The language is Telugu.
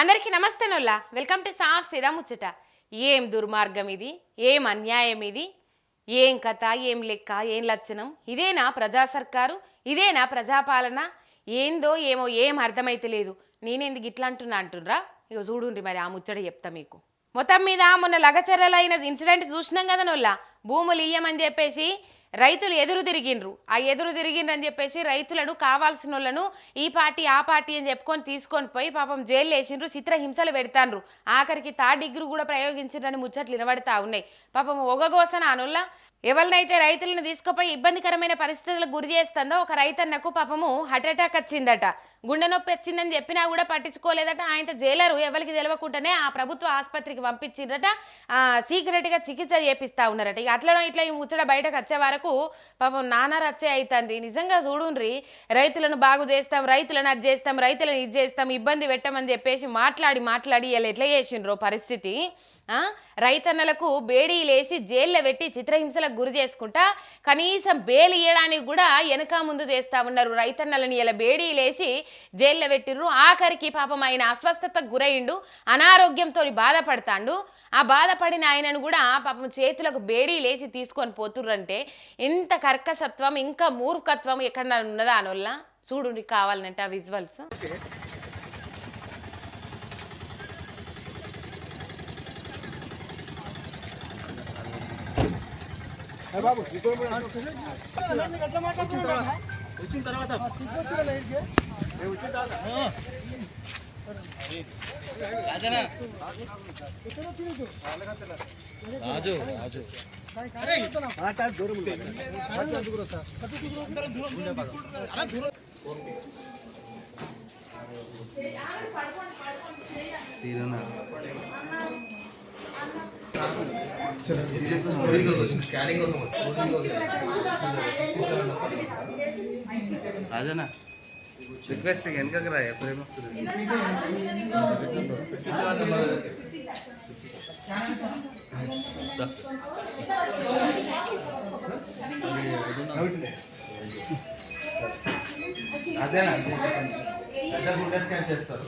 అందరికీ నమస్తే నొల్లా. వెల్కమ్ టు సాఫ్ సీదా ముచ్చట. ఏం దుర్మార్గం ఇది? ఏం అన్యాయం ఇది? ఏం కథ? ఏం లెక్క? ఏం లక్షణం ఇదేనా ప్రజా సర్కారు? ఇదేనా ప్రజాపాలన? ఏందో ఏమో ఏం అర్థమైతలేదు నేనేందుకు ఇట్లా అంటున్నా అంటుర్రా ఇక చూడుండ్రి మరి ఆ ముచ్చట చెప్తా మీకు. మొత్తం మీద మొన్న లగచర్రలైన ఇన్సిడెంట్ చూసినాం కదా నొల్లా. భూములు ఇయ్యమని చెప్పేసి రైతులు ఎదురు తిరిగిండ్రు. ఆ ఎదురు తిరిగిండ్రు అని చెప్పేసి రైతులను కావాల్సిన వాళ్ళను ఈ పార్టీ ఆ పార్టీ అని చెప్పుకొని తీసుకొని పోయి పాపం జైలు వేసిండ్రు చిత్రహింసలు పెడతాండ్రు. ఆఖరికి తా డిగ్రీ కూడా ప్రయోగించిండ్రని ముచ్చట్లు వినబడతా ఉన్నాయి. పాపం ఒగగోసన అనుల్లా ఎవరినైతే రైతులను తీసుకుపోయి ఇబ్బందికరమైన పరిస్థితులకు గురి చేస్తుందో ఒక రైతన్నకు పాపము హార్ట్ అటాక్ వచ్చిందట. గుండె నొప్పి వచ్చిందని చెప్పినా కూడా పట్టించుకోలేదట. ఆయన జైలరు ఎవరికి తెలియకుండానే ఆ ప్రభుత్వ ఆసుపత్రికి పంపించిందట సీక్రెట్గా చికిత్స చేపిస్తా ఉన్నారట. ఇక అట్లడం ఇట్లా ఈ ముచ్చట బయటకు వచ్చే వరకు పాపం నానా రచ్చే అవుతుంది నిజంగా చూడుండ్రి రైతులను బాగు చేస్తాం రైతులను అది చేస్తాం రైతులను ఇది చేస్తాం ఇబ్బంది పెట్టమని చెప్పేసి మాట్లాడి మాట్లాడి ఇలా ఎట్లా చేసిండ్రో పరిస్థితి? రైతన్నలకు రైతన్నలకు బేడీలేసి జైల్లో పెట్టి చిత్రహింసలకు గురి చేసుకుంటా కనీసం బెయిల్ ఇవ్వడానికి కూడా వెనక ముందు చేస్తా ఉన్నారు. రైతన్నలని ఇలా బేడీలేసి జైల్లో పెట్టిర్రు. ఆఖరికి పాపం ఆయన అస్వస్థతకు గురయిండు. అనారోగ్యంతో బాధపడతాండు. ఆ బాధపడిన ఆయనను కూడా పాపం చేతులకు బేడీ లేచి తీసుకొని పోతుర్రంటే ఇంత కర్కశత్వం ఇంకా మూర్ఖత్వం ఎక్కడ ఉన్నదా అనొల్ల? చూడు కావాలంటే ఆ విజువల్స్ వచ్చిన తర్వాత. రాజు రాజు. దూరం రాజనా రిక్వెస్ట్ వెనకకి రా ఎప్పుడేమో రాజనా పెద్ద గుండె స్కాన్ చేస్తారు.